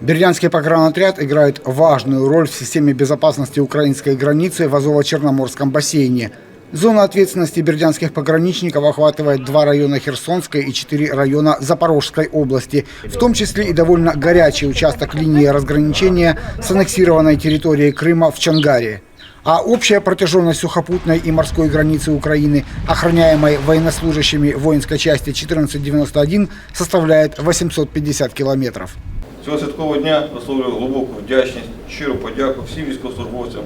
Бердянский погранотряд играет важную роль в системе безопасности украинской границы в Азово-Черноморском бассейне. Зона ответственности бердянских пограничников охватывает два района Херсонской и четыре района Запорожской области, в том числе и довольно горячий участок линии разграничения с аннексированной территорией Крыма в Чангаре. А общая протяженность сухопутной и морской границы Украины, охраняемой военнослужащими воинской части 1491, составляет 850 километров. Цього святкового дня висловлюю глибоку вдячність, щиру подяку всім військовослужбовцям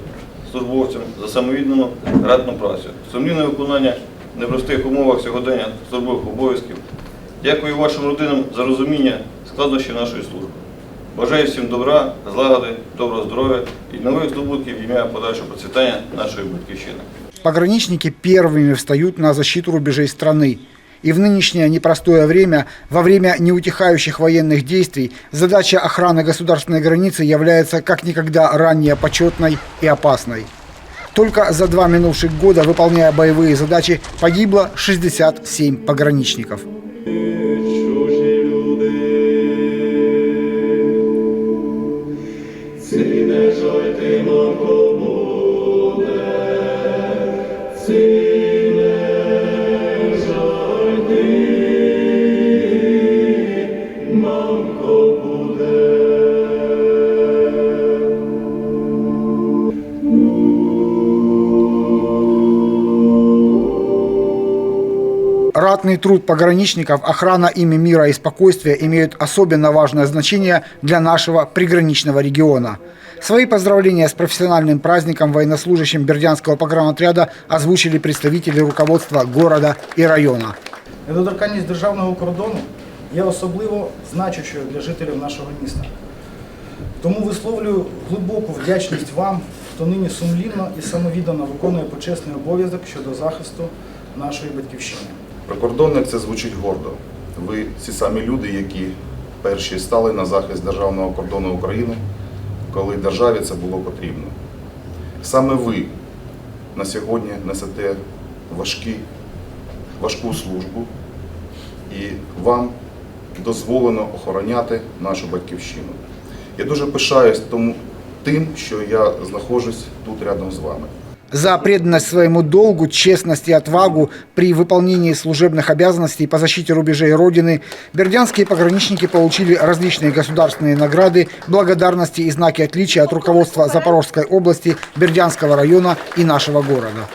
службовцям за самовіддану ратну працю, сумлінне виконання в непростих умовах сьогодення службових обов'язків. Дякую вашим родинам за розуміння складнощів нашої служби. Бажаю всім добра, злагоди, доброго здоров'я і нових здобутків в ім'я подальшого процвітання нашої батьківщини. Пограничники первыми встают на защиту рубежей страны. И в нынешнее непростое время, во время неутихающих военных действий, задача охраны государственной границы является как никогда ранее почетной и опасной. Только за два минувших года, выполняя боевые задачи, погибло 67 пограничников. чужі Ратный труд пограничников, охрана ими мира и спокойствия имеют особенно важное значение для нашего приграничного региона. Свои поздравления с профессиональным праздником военнослужащим Бердянского погранотряда озвучили представители руководства города и района. Недоторканність державного кордону є особливо значущою для жителів нашого міста. Тому висловлюю глибоку вдячність вам, хто нині сумлінно і самовіддано виконує почесний обов'язок щодо захисту нашої батьківщини. Прикордонник це звучить гордо. Ви ці самі люди, які перші стали на захист державного кордону України, коли державі це було потрібно. Саме ви на сьогодні несете важкі, важку службу, і вам дозволено охороняти нашу батьківщину. Я дуже пишаюсь тому, тим, що я знаходжусь тут рядом з вами. За преданность своему долгу, честность и отвагу при выполнении служебных обязанностей по защите рубежей Родины бердянские пограничники получили различные государственные награды, благодарности и знаки отличия от руководства Запорожской области, Бердянского района и нашего города.